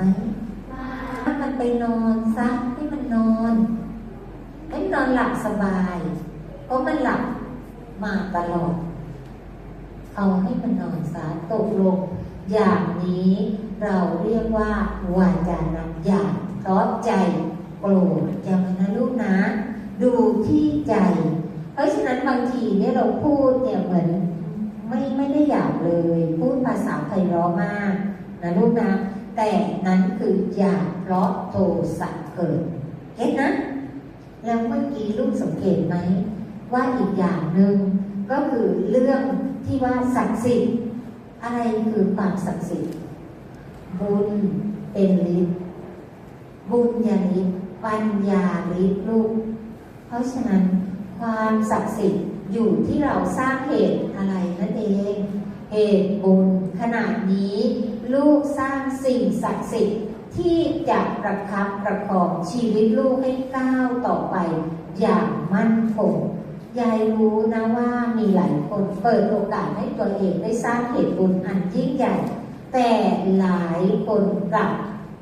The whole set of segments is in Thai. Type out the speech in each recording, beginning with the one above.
ไหมถ้ามันไปนอนซะให้มันนอนให้มันอนหลับสบาย เพราะมันหลับมาตลอด เอาให้มันนอนซะตกลง อย่างนี้เราเรียกว่าวาจานักอย่างเพราะใจโกรธจำไว้นะลูกนะ ดูที่ใจ เพราะฉะนั้นบางทีเนี่ยเราพูดเนี่ยเหมือนไม่ไม่ได้อยากเลย พูดภาษาไพเราะมากนะลูกนะ แต่นั้นคืออยากเพราะโทสะเกิด เห็นนะ แล้วเมื่อกี้ลูกสังเกตไหม ว่าอีกอย่างหนึ่งก็คือเรื่องที่ว่าศักดิ์สิทธิ์อะไรคือความศักดิ์สิทธิ์บุญเป็นฤทธิ์บุญญาฤทธิ์ปัญญาฤทธิ์ลูก เพราะฉะนั้นความศักดิ์สิทธิ์อยู่ที่เราสร้างเหตุอะไรนั่นเอง เหตุบุญขนาดนี้ ลูกสร้างสิ่งศักดิ์สิทธิ์ที่จะประคับประคองชีวิตลูกให้ก้าวต่อไป อย่างมั่นคงยายรู้นะว่ามีหลายคนเปิดโอกาสให้ตัวเองได้สร้างเหตุบุญอันยิ่งใหญ่ แต่หลายคนกลับ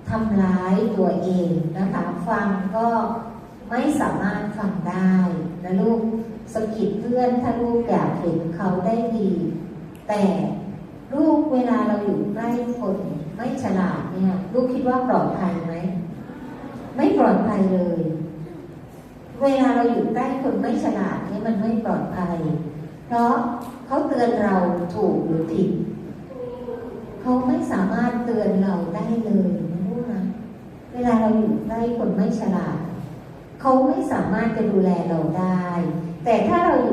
ทำร้ายตัวเองนะคะฟังก็ไม่สามารถฟังได้นะลูกสกิดเพื่อนถ้าลูกอยากเห็นเขาได้ดี แต่ลูกเวลาเราอยู่ใกล้คนไม่ฉลาดเนี่ยลูกคิดว่าปลอดภัยไหมไม่ปลอดภัยเลย เวลาเราอยู่ใกล้คนไม่ฉลาดเนี่ยมันไม่ปลอดภัย เพราะเขาเตือนเราถูกหรือผิดเขาไม่สามารถเตือนเราได้เลยนะลูกนะเวลาเราอยู่ใกล้คนไม่ฉลาดเขาไม่สามารถจะดูแลเราได้ แต่ถ้าเราอยู่